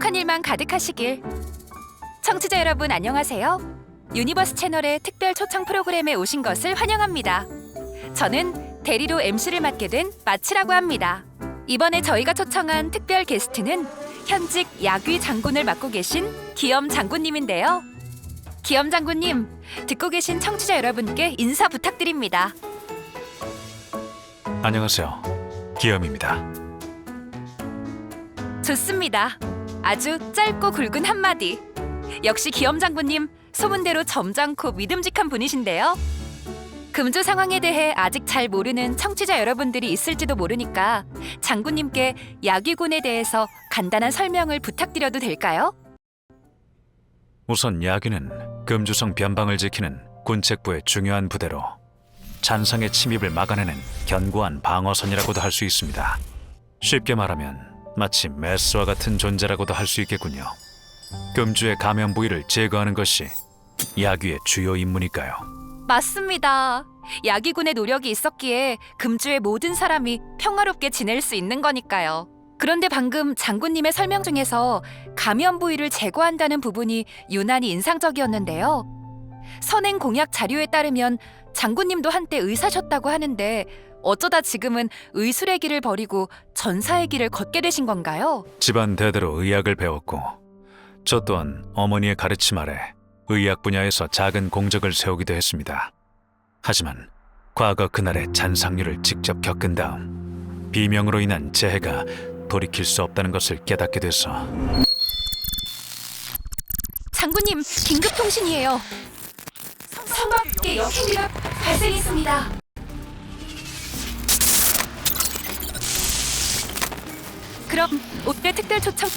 희망 가득하시길. 청취자 여러분 안녕하세요. 유니버스 채널의 특별 초청 프로그램에 오신 것을 환영합니다. 저는 대리로 MC를 맡게 된 마치라고 합니다. 이번에 저희가 초청한 특별 게스트는 현직 야귀 장군을 맡고 계신 기엄 장군님인데요. 기엄 장군님, 듣고 계신 청취자 여러분께 인사 부탁드립니다. 안녕하세요. 기염입니다. 좋습니다. 아주 짧고 굵은 한마디. 역시 기엄 장군님 소문대로 점잖고 믿음직한 분이신데요. 금주 상황에 대해 아직 잘 모르는 청취자 여러분들이 있을지도 모르니까 장군님께 야귀군에 대해서 간단한 설명을 부탁드려도 될까요? 우선 야기는 금주성 변방을 지키는 군책부의 중요한 부대로 잔상의 침입을 막아내는 견고한 방어선이라고도 할 수 있습니다. 쉽게 말하면 마치 메스와 같은 존재라고도 할 수 있겠군요. 금주의 감염 부위를 제거하는 것이 야귀의 주요 임무니까요. 맞습니다. 야기군의 노력이 있었기에 금주의 모든 사람이 평화롭게 지낼 수 있는 거니까요. 그런데 방금 장군님의 설명 중에서 감염 부위를 제거한다는 부분이 유난히 인상적이었는데요. 선행 공약 자료에 따르면 장군님도 한때 의사셨다고 하는데 어쩌다 지금은 의술의 길을 버리고 전사의 길을 걷게 되신 건가요? 집안 대대로 의학을 배웠고 저 또한 어머니의 가르침 아래 의학 분야에서 작은 공적을 세우기도 했습니다. 하지만 과거 그날의 잔상률을 직접 겪은 다음 비명으로 인한 재해가 돌이킬 수 없다는 것을 깨닫게 돼서 장군님, 긴급 통신이에요. 성밖에 역행비가 발생했습니다. 그럼 오늘 특별 초청